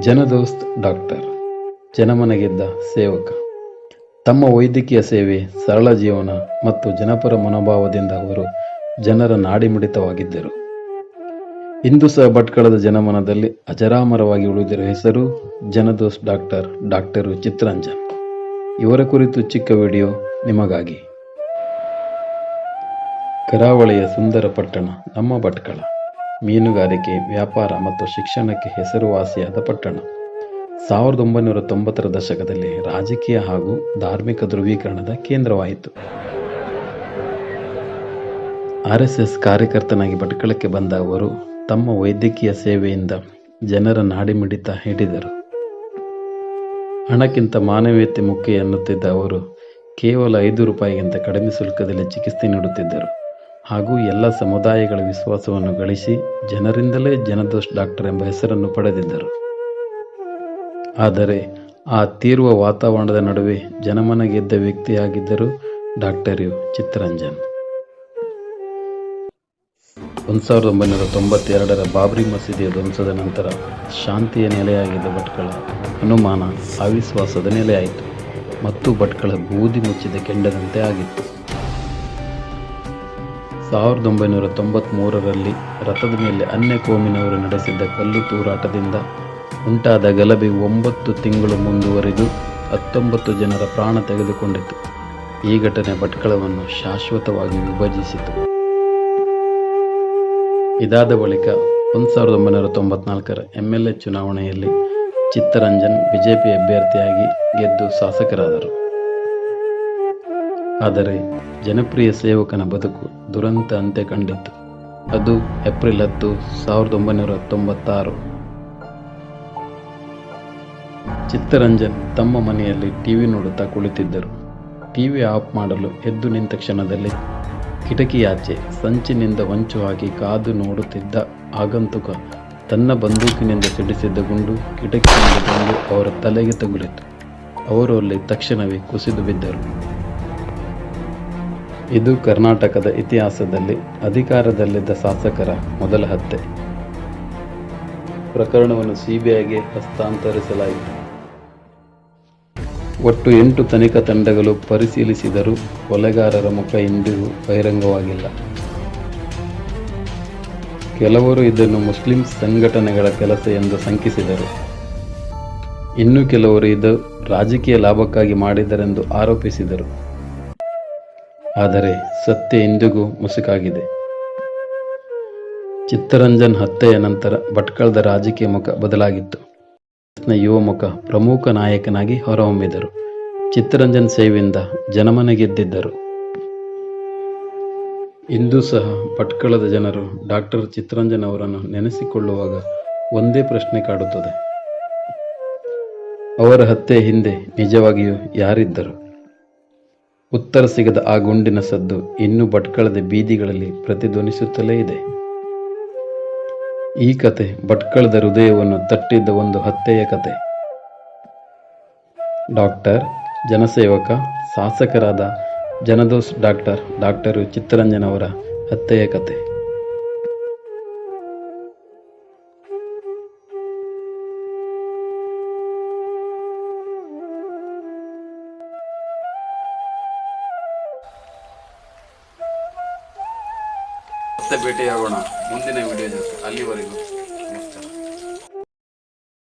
ಜನದೋಸ್ತ್ doctor, ಜನಮನಗೆದ್ದ ಸೇವಕ. ತಮ್ಮ ವೈದ್ಯಕೀಯ ಸೇವೆ, ಸರಳ ಜೀವನ ಮತ್ತು ಜನಪರ ಮನೋಭಾವದಿಂದ ಅವರು ಜನರ ನಾಡಿಮಿಡಿತವಾಗಿದ್ದರು. ಇಂದು ಸಹ ಭಟ್ಕಳದ ಜನಮನದಲ್ಲಿ ಅಜರಾಮರವಾಗಿ ಉಳಿದಿರುವ ಹೆಸರು ಜನದೋಸ್ತ್ ಡಾಕ್ಟರ್ ಡಾಕ್ಟರು ಚಿತ್ರಂಜನ್ ಇವರ ಕುರಿತು ಚಿಕ್ಕ ವಿಡಿಯೋ ನಿಮಗಾಗಿ. ಕರಾವಳಿಯ ಸುಂದರ ಪಟ್ಟಣ ನಮ್ಮ ಭಟ್ಕಳ. ಮೀನುಗಾರಿಕೆ, ವ್ಯಾಪಾರ ಮತ್ತು ಶಿಕ್ಷಣಕ್ಕೆ ಹೆಸರುವಾಸಿಯಾದ ಪಟ್ಟಣ. ಸಾವಿರದ ಒಂಬೈನೂರ ತೊಂಬತ್ತರ ದಶಕದಲ್ಲಿ ರಾಜಕೀಯ ಹಾಗೂ ಧಾರ್ಮಿಕ ಧ್ರುವೀಕರಣದ ಕೇಂದ್ರವಾಯಿತು. ಆರ್ ಎಸ್ ಎಸ್ ಕಾರ್ಯಕರ್ತನಾಗಿ ಭಟ್ಕಳಕ್ಕೆ ಬಂದ ಅವರು ತಮ್ಮ ವೈದ್ಯಕೀಯ ಸೇವೆಯಿಂದ ಜನರ ನಾಡಿಮಿಡಿತ ಹಿಡಿದರು. ಹಣಕ್ಕಿಂತ ಮಾನವೀಯತೆ ಮುಖ್ಯ ಎನ್ನುತ್ತಿದ್ದ ಅವರು ಕೇವಲ ಐದು ರೂಪಾಯಿಗಿಂತ ಕಡಿಮೆ ಶುಲ್ಕದಲ್ಲಿ ಚಿಕಿತ್ಸೆ ನೀಡುತ್ತಿದ್ದರು. ಹಾಗೂ ಎಲ್ಲ ಸಮುದಾಯಗಳ ವಿಶ್ವಾಸವನ್ನು ಗಳಿಸಿ ಜನರಿಂದಲೇ ಜನದೋಷ್ ಡಾಕ್ಟರ್ ಎಂಬ ಹೆಸರನ್ನು ಪಡೆದಿದ್ದರು. ಆದರೆ ಆ ತೀರುವ ವಾತಾವರಣದ ನಡುವೆ ಜನಮನ ಗೆದ್ದ ವ್ಯಕ್ತಿಯಾಗಿದ್ದರು ಡಾಕ್ಟರ್ ಯು ಚಿತ್ತರಂಜನ್. ಒಂದು ಸಾವಿರದ ಒಂಬೈನೂರ ತೊಂಬತ್ತೆರಡರ ಬಾಬ್ರಿ ಮಸೀದಿಯ ಧ್ವಂಸದ ನಂತರ ಶಾಂತಿಯ ನೆಲೆಯಾಗಿದ್ದ ಭಟ್ಕಳ ಅನುಮಾನ ಅವಿಶ್ವಾಸದ ನೆಲೆಯಾಯಿತು ಮತ್ತು ಭಟ್ಕಳ ಬೂದಿ ಮುಚ್ಚಿದ ಕೆಂಡದಂತೆ ಆಗಿತ್ತು. ಸಾವಿರದ ಒಂಬೈನೂರ ತೊಂಬತ್ತ್ಮೂರರಲ್ಲಿ ರಥದ ಮೇಲೆ ಅನ್ಯ ಕೋಮಿನವರು ನಡೆಸಿದ್ದ ಕಲ್ಲು ತೂರಾಟದಿಂದ ಉಂಟಾದ ಗಲಭೆ ಒಂಬತ್ತು ತಿಂಗಳು ಮುಂದುವರಿದು ಹತ್ತೊಂಬತ್ತು ಜನರ ಪ್ರಾಣ ತೆಗೆದುಕೊಂಡಿತು. ಈ ಘಟನೆ ಭಟ್ಕಳವನ್ನು ಶಾಶ್ವತವಾಗಿ ವಿಭಜಿಸಿತು. ಇದಾದ ಬಳಿಕ ಒಂದು ಸಾವಿರದ ಒಂಬೈನೂರ ತೊಂಬತ್ನಾಲ್ಕರ ಎಂ ಎಲ್ ಎ ಚುನಾವಣೆಯಲ್ಲಿ ಚಿತ್ತರಂಜನ್ ಬಿಜೆಪಿ ಅಭ್ಯರ್ಥಿಯಾಗಿ ಗೆದ್ದು ಶಾಸಕರಾದರು. ಆದರೆ ಜನಪ್ರಿಯ ಸೇವಕನ ಬದುಕು ದುರಂತ ಅಂತ್ಯ ಕಂಡಿತ್ತು. ಅದು ಏಪ್ರಿಲ್ ಹತ್ತು, ಸಾವಿರದ ಒಂಬೈನೂರ ತೊಂಬತ್ತಾರು ಚಿತ್ತರಂಜನ್ ತಮ್ಮ ಮನೆಯಲ್ಲಿ ಟಿವಿ ನೋಡುತ್ತಾ ಕುಳಿತಿದ್ದರು. ಟಿವಿ ಆಫ್ ಮಾಡಲು ಎದ್ದು ನಿಂತ ಕ್ಷಣದಲ್ಲಿ ಕಿಟಕಿಯಾಚೆ ಸಂಚಿನಿಂದ ಹೊಂಚು ಹಾಕಿ ಕಾದು ನೋಡುತ್ತಿದ್ದ ಆಗಂತುಕ ತನ್ನ ಬಂದೂಕಿನಿಂದ ಸಿಡಿಸಿದ್ದ ಗುಂಡು ಕಿಟಕಿಯಿಂದ ಬಂದು ಅವರ ತಲೆಗೆ ತಗುಲಿತು. ಅವರು ಅಲ್ಲಿ ತಕ್ಷಣವೇ ಕುಸಿದು ಬಿದ್ದರು. ಇದು ಕರ್ನಾಟಕದ ಇತಿಹಾಸದಲ್ಲಿ ಅಧಿಕಾರದಲ್ಲಿದ್ದ ಶಾಸಕರ ಮೊದಲ ಹತ್ಯೆ. ಪ್ರಕರಣವನ್ನು ಸಿಬಿಐಗೆ ಹಸ್ತಾಂತರಿಸಲಾಯಿತು. ಒಟ್ಟು ಎಂಟು ತನಿಖಾ ತಂಡಗಳು ಪರಿಶೀಲಿಸಿದರೂ ಕೊಲೆಗಾರರ ಮುಖ ಇಂದಿಗೂ ಬಹಿರಂಗವಾಗಿಲ್ಲ. ಕೆಲವರು ಇದನ್ನು ಮುಸ್ಲಿಂ ಸಂಘಟನೆಗಳ ಕೆಲಸ ಎಂದು ಶಂಕಿಸಿದರು. ಇನ್ನು ಕೆಲವರು ಇದು ರಾಜಕೀಯ ಲಾಭಕ್ಕಾಗಿ ಮಾಡಿದರೆಂದು ಆರೋಪಿಸಿದರು. ಆದರೆ ಸತ್ಯ ಇಂದಿಗೂ ಮುಸುಕಾಗಿದೆ. ಚಿತ್ತರಂಜನ್ ಹತ್ಯೆಯ ನಂತರ ಭಟ್ಕಳದ ರಾಜಕೀಯ ಮುಖ ಬದಲಾಗಿತ್ತು. ಯುವ ಮುಖ ಪ್ರಮುಖ ನಾಯಕನಾಗಿ ಹೊರಹೊಮ್ಮಿದರು. ಚಿತ್ತರಂಜನ್ ಸೇವೆಯಿಂದ ಜನಮನ ಗೆದ್ದಿದ್ದರು. ಇಂದು ಸಹ ಭಟ್ಕಳದ ಜನರು ಡಾಕ್ಟರ್ ಚಿತ್ತರಂಜನ್ ಅವರನ್ನು ನೆನೆಸಿಕೊಳ್ಳುವಾಗ ಒಂದೇ ಪ್ರಶ್ನೆ ಕಾಡುತ್ತದೆ. ಅವರ ಹತ್ಯೆ ಹಿಂದೆ ನಿಜವಾಗಿಯೂ ಯಾರಿದ್ದರು? ಉತ್ತರ ಸಿಗದ ಆ ಗುಂಡಿನ ಸದ್ದು ಇನ್ನೂ ಭಟ್ಕಳದ ಬೀದಿಗಳಲ್ಲಿ ಪ್ರತಿಧ್ವನಿಸುತ್ತಲೇ ಇದೆ. ಈ ಕತೆ ಭಟ್ಕಳದ ಹೃದಯವನ್ನು ತಟ್ಟಿದ್ದ ಒಂದು ಹತ್ಯೆಯ ಕತೆ. ಡಾಕ್ಟರ್, ಜನಸೇವಕ, ಶಾಸಕರಾದ ಜನದೋಸ್ ಡಾಕ್ಟರ್ ಡಾಕ್ಟರ್ ಅವರ ಹತ್ಯೆಯ ಕತೆ. ಮತ್ತೆ ಭೇಟಿಯಾಗೋಣ ಮುಂದಿನ ವಿಡಿಯೋ ಜೊತೆ. ಅಲ್ಲಿವರೆಗೂ.